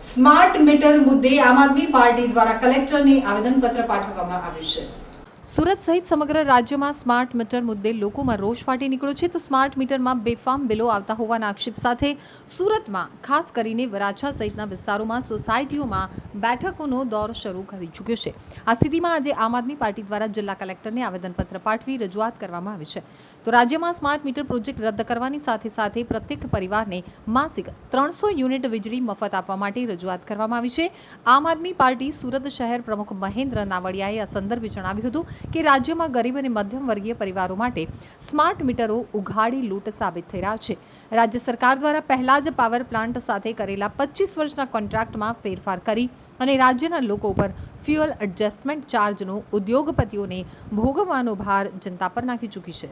Smart meter મુદ્દે આમ આદમી party દ્વારા કલેક્ટરને આવેદનપત્ર પાઠવવામાં આવ્યું છે. સુરત સહિત સમગ્ર રાજ્યમાં સ્માર્ટ મીટર મુદ્દે લોકોમાં રોષ ફાટી નીકળ્યો છે. તો સ્માર્ટ મીટરમાં બેફામ બિલો આવતા હોવાના આક્ષેપ સાથે સુરતમાં ખાસ કરીને વરાછા સહિતના વિસ્તારોમાં સોસાયટીઓમાં બેઠકોનો દોર શરૂ કરી ચૂક્યો છે. આ સ્થિતિમાં આજે આમ આદમી પાર્ટી દ્વારા જિલ્લા કલેક્ટરને આવેદનપત્ર પાઠવી રજૂઆત કરવામાં આવી છે. તો રાજ્યમાં સ્માર્ટ મીટર પ્રોજેક્ટ રદ કરવાની સાથે સાથે પ્રત્યેક પરિવારને માસિક ત્રણસો યુનિટ વીજળી મફત આપવા માટે રજૂઆત કરવામાં આવી છે. આમ આદમી પાર્ટી સુરત શહેર પ્રમુખ મહેન્દ્ર નાવડિયાએ આ સંદર્ભે જણાવ્યું હતું કે રાજ્યમાં ગરીબ અને મધ્યમ વર્ગીય પરિવારો માટે સ્માર્ટ મીટરો ઉઘાડી લૂંટ સાબિત થઈ રહ્યા છે. રાજ્ય સરકાર દ્વારા પહેલા જ પાવર પ્લાન્ટ સાથે કરેલા પચીસ વર્ષના કોન્ટ્રાક્ટમાં ફેરફાર કરી અને રાજ્યના લોકો પર ફ્યુઅલ એડજસ્ટમેન્ટ ચાર્જનો ઉદ્યોગપતિઓને ભોગવવાનો ભાર જનતા પર નાખી ચૂકી છે.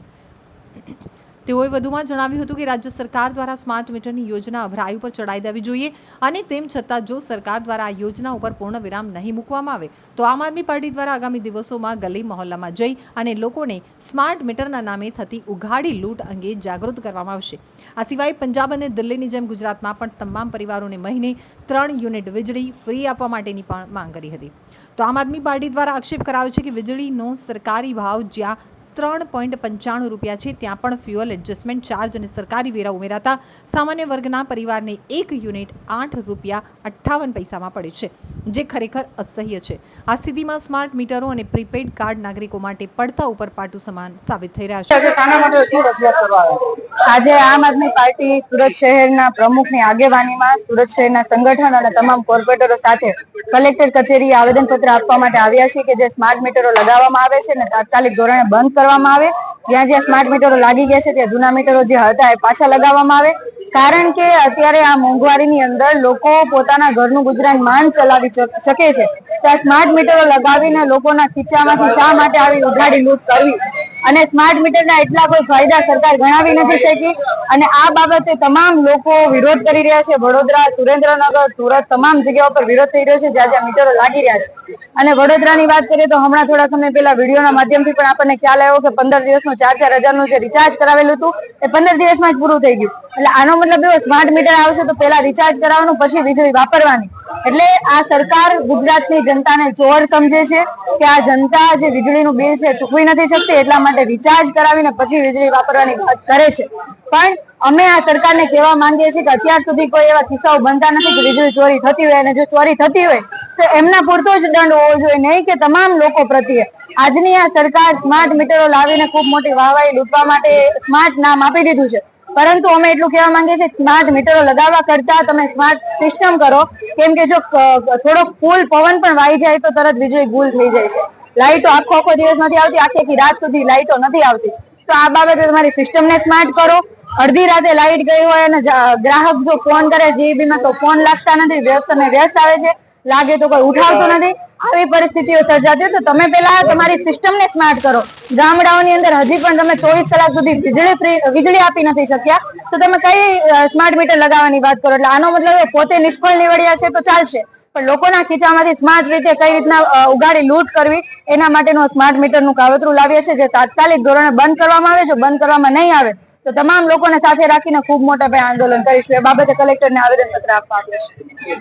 તેઓએ વધુમાં જણાવ્યું હતું કે રાજ્ય સરકાર દ્વારા સ્માર્ટ મીટરની યોજના અભરાયું પર ચડાઈ દેવી જોઈએ અને તેમ છતાં જો સરકાર દ્વારા આ યોજના ઉપર પૂર્ણ વિરામ નહીં મૂકવામાં આવે, તો આમ આદમી પાર્ટી દ્વારા આગામી દિવસોમાં ગલી મહોલ્લામાં જઈ અને લોકોને સ્માર્ટ મીટરના નામે થતી ઉઘાડી લૂંટ અંગે જાગૃત કરવામાં આવશે. આ સિવાય પંજાબ અને દિલ્હીની જેમ ગુજરાતમાં પણ તમામ પરિવારોને મહિને ત્રણ યુનિટ વીજળી ફ્રી આપવા માટેની પણ માંગ કરી હતી. તો આમ આદમી પાર્ટી દ્વારા આક્ષેપ કરાયો છે કે વીજળીનો સરકારી ભાવ જ્યાં ત્રણ પોઈન્ટ પંચાણું રૂપિયા છે. ત્યાં પણ ફ્યુઅલ એડજસ્ટમેન્ટ ચાર્જ અને સરકારી વેરા ઉમેરાતા સામાન્ય વર્ગના પરિવારને એક યુનિટ આઠ રૂપિયા અઠ્ઠાવન પૈસામાં પડે છે, જે ખરેખર અસહ્ય છે. આ સ્થિતિમાં સ્માર્ટ મીટરો અને પ્રીપેડ કાર્ડ નાગરિકો માટે પડતા ઉપર પાટું સમાન સાબિત થઈ રહ્યા છે? આજે આમ આદમી પાર્ટી સુરત શહેરના પ્રમુખની આગેવાનીમાં સુરત શહેરના સંગઠન અને તમામ કોર્પોરેટરો સાથે કલેક્ટર કચેરી આવેદનપત્ર આપવા માટે આવ્યા છે કે જે સ્માર્ટ મીટરો લગાવવામાં આવે છે અને તાત્કાલિક ધોરણે બંધ કરવામાં આવે. જ્યાં જ્યાં સ્માર્ટ મીટરો લાગી ગયા છે, ત્યાં જૂના મીટરો જે હતા એ પાછા લગાવવામાં આવે. કારણ કે અત્યારે આ મોંઘવારીની અંદર લોકો પોતાના ઘરનું ગુજરાન માન ચલાવી શકે છે. ત્યાં સ્માર્ટ મીટરો લગાવીને લોકોના ખીચામાંથી શા માટે આવી ઉઘાડી લૂંટ કરવી? અને સ્માર્ટ મીટરના એટલા કોઈ ફાયદા સરકાર ગણાવી નથી શકી. અને આ બાબતે તમામ લોકો વિરોધ કરી રહ્યા છે. વડોદરા, સુરેન્દ્રનગર, સુરત તમામ જગ્યાઓ પર વિરોધ થઈ રહ્યો છે. જ્યાં જ્યાં મીટરો લાગી રહ્યા છે. અને વડોદરાની વાત કરીએ તો હમણાં થોડા સમય પહેલા વિડીયોના માધ્યમથી પણ આપણને ખ્યાલ આવ્યો કે પંદર દિવસનું ચાર ચાર હજારનું જે રિચાર્જ કરાવેલું હતું, એ પંદર દિવસમાં જ પૂરું થઈ ગયું. એટલે આનો મતલબ એવો સ્માર્ટ મીટર આવશે તો પહેલા રિચાર્જ કરાવવાનું, પછી વીજળી વાપરવાની. એટલે આ સરકાર ગુજરાતની જનતાને ચોર સમજે છે કે આ જનતા જે વીજળીનું બિલ છે ચૂકવી નથી શકતી, એટલા માટે રિચાર્જ કરાવીને પછી વીજળી વાપરવાની વાત કરે છે. પણ અમે આ સરકારને કહેવા માંગીએ છીએ કે અત્યાર સુધી કોઈ એવા કિસ્સાઓ બનતા નથી કે વીજળી ચોરી થતી હોય અને જો ચોરી થતી હોય, તો એમના પૂરતો જ દંડ હોવો જોઈએ, નહીં કે તમામ લોકો પ્રત્યે. આજની આ સરકાર સ્માર્ટ મીટરો લાવીને ખૂબ મોટી વાહવાહી લૂંટવા માટે સ્માર્ટ નામ આપી દીધું છે. પરંતુ અમે એટલું કહેવા માંગીએ છીએ સ્માર્ટ મીટરો લગાવવા કરતા તમે સ્માર્ટ સિસ્ટમ કરો. કેમ કે જો થોડોક ફૂલ પવન પણ વાઈ જાય તો તરત વીજળી ગુલ થઈ જાય છે. લાઈટો આખો આખો દિવસ નથી આવતી, આખી આખી રાત સુધી લાઈટો નથી આવતી. તો આ બાબતે તમારી સિસ્ટમને સ્માર્ટ કરો. અડધી રાતે લાઈટ ગઈ હોય અને ગ્રાહક જો ફોન કરે જીબી માં તો ફોન લાગતા નથી, વ્યસ્ત ને વ્યસ્ત આવે છે. લાગે તો કોઈ ઉઠાવતું નથી. આવી પરિસ્થિતિઓ સર્જાતી તો તમે પેલા તમારી સિસ્ટમને સ્માર્ટ કરો. ગામડાઓની અંદર હજી પણ તમે ચોવીસ કલાક સુધી વીજળી વીજળી આપી નથી શક્યા. તો તમે કઈ સ્માર્ટ મીટર લગાવવાની વાત કરો? એટલે આનો મતલબ પોતે નિષ્ફળ નીવડ્યા છે તો ચાલશે. પણ લોકોના ખીચામાંથી સ્માર્ટ રીતે કઈ રીતના ઉગાડી લૂંટ કરવી, એના માટેનું સ્માર્ટ મીટરનું કાવતરું લાવીએ છીએ. જે તાત્કાલિક ધોરણે બંધ કરવામાં આવે જો બંધ કરવામાં નહીં આવે, તો તમામ લોકોને સાથે રાખીને ખૂબ મોટા પાયે આંદોલન કરીશું. એ બાબતે કલેક્ટરને આવેદનપત્ર આપવા આવ્યું છે